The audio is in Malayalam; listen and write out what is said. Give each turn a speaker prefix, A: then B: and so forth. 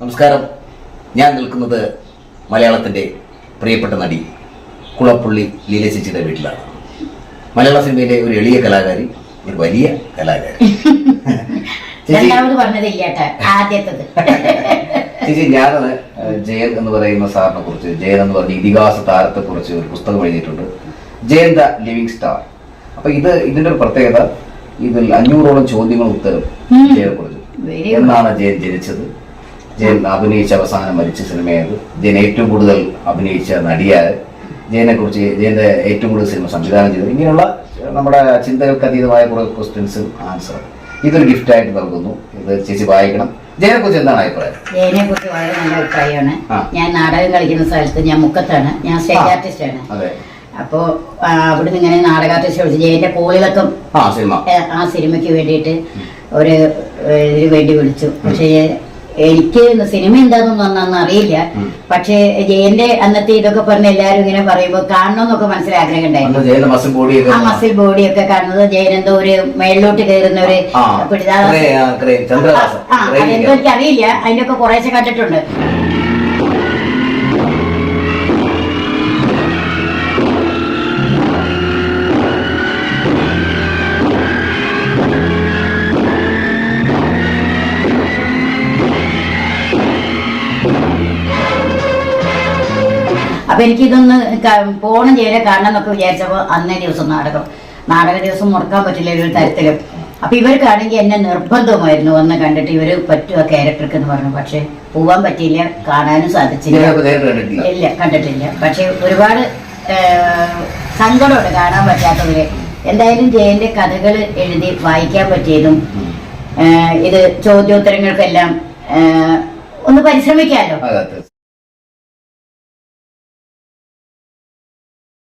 A: നമസ്കാരം. ഞാൻ നിൽക്കുന്നത് മലയാളത്തിന്റെ പ്രിയപ്പെട്ട നടി കുളപ്പുള്ളി ലീല ചേച്ചിയുടെ വീട്ടിലാണ്. മലയാള സിനിമയിലെ ഒരു എളിയ കലാകാരി ഒരു വലിയ കലാകാരി. ചേച്ചി
B: രണ്ടാമത് പറഞ്ഞതില്ല കേട്ടോ ആദ്യത്തത്.
A: ചേച്ചി ഞാനത് ജയൻ എന്ന് പറയുന്ന സാറിനെ കുറിച്ച് ജയൻ എന്ന് പറഞ്ഞ ഇതിഹാസ താരത്തെ കുറിച്ച് ഒരു പുസ്തകം എഴുതിയിട്ടുണ്ട്. Jayan the living star. അപ്പൊ ഇത് ഇതിന്റെ ഒരു പ്രത്യേകത ഇതിൽ അഞ്ഞൂറോളം ചോദ്യങ്ങൾ ഉത്തരം
B: ജയൻ
A: ജയനെ കുറിച്ച് എന്നാണ് ജയൻ ജനിച്ചത്. ജയൻ അഭിനയിച്ച അവസാനം മരിച്ച സിനിമയത് ജയൻ ഏറ്റവും കൂടുതൽ അഭിനയിച്ച നടിയായത്. ജയനെ കുറിച്ച് ജയന്റെ ഏറ്റവും കൂടുതൽ സിനിമ സംവിധാനം ചെയ്തത്. ഇങ്ങനെയുള്ള നമ്മുടെ ചിന്തകൾക്ക് അതീതമായ കുറെ ക്വസ്റ്റ്യൻസും ആൻസറും ഇതൊരു ഗിഫ്റ്റ് ആയിട്ട് നൽകുന്നു. ഇത് ചേച്ചി വായിക്കണം. ജയനെ കുറിച്ച് എന്താണ് അഭിപ്രായം?
B: ജയനെ കുറിച്ച് വളരെ നല്ല അഭിപ്രായമാണ്. ഞാൻ നാടകം കളിക്കുന്ന സ്ഥലത്ത് ഞാൻ മുക്കത്താണ്. ഞാൻ സ്റ്റേജ് ആർട്ടിസ്റ്റ് ആണ് അപ്പോ അവിടുന്ന് ഇങ്ങനെ നാടക ആർട്ടിസ്റ്റ് വിളിച്ച് ജയന്റെ കോളിളക്കം ഏ, ആ സിനിമയ്ക്ക് വേണ്ടിയിട്ട് ഒരു ഇതിന് വേണ്ടി വിളിച്ചു. പക്ഷേ എനിക്ക് സിനിമ എന്താണെന്നൊന്നും അന്ന് അറിയില്ല. പക്ഷേ ജയന്റെ അന്നത്തെ ഇതൊക്കെ പറഞ്ഞ എല്ലാരും ഇങ്ങനെ പറയുമ്പോൾ കാണണമെന്നൊക്കെ മനസ്സിൽ ആഗ്രഹം ഉണ്ടായിരുന്നു
A: മസിൽ ബോഡിയൊക്കെ
B: ആ മസിൽ ബോഡി ഒക്കെ കാണുന്നത് ജയൻ എന്തോ ഒരു മേളിലോട്ട് കയറുന്ന ഒരു പിടിതാ
A: ആ,
B: അതെന്തോ എനിക്കറിയില്ല. അതിന്റെ ഒക്കെ കുറേശ്ശെ കണ്ടിട്ടുണ്ട്. അപ്പൊ എനിക്കിതൊന്ന് പോണം ചെയ്യാൻ കാരണം എന്നൊക്കെ വിചാരിച്ചപ്പോ അന്നേ ദിവസം നാടകം. നാടക ദിവസം മുടക്കാൻ പറ്റില്ല ഒരു തരത്തിലും. അപ്പൊ ഇവർക്കാണെങ്കിൽ എന്നെ നിർബന്ധമായിരുന്നു വന്ന് കണ്ടിട്ട് ഇവർ പറ്റുക ക്യാരക്ടർക്ക് എന്ന് പറഞ്ഞു. പക്ഷെ പോവാൻ പറ്റിയില്ല കാണാനും സാധിച്ചില്ല. ഇല്ല കണ്ടിട്ടില്ല. പക്ഷെ ഒരുപാട് സങ്കടമുണ്ട് കാണാൻ പറ്റാത്തവര്. എന്തായാലും ജയന്റെ കഥകൾ എഴുതി വായിക്കാൻ പറ്റിയതും ഇത് ചോദ്യോത്തരങ്ങൾക്കെല്ലാം ഒന്ന് പരിശ്രമിക്കാമല്ലോ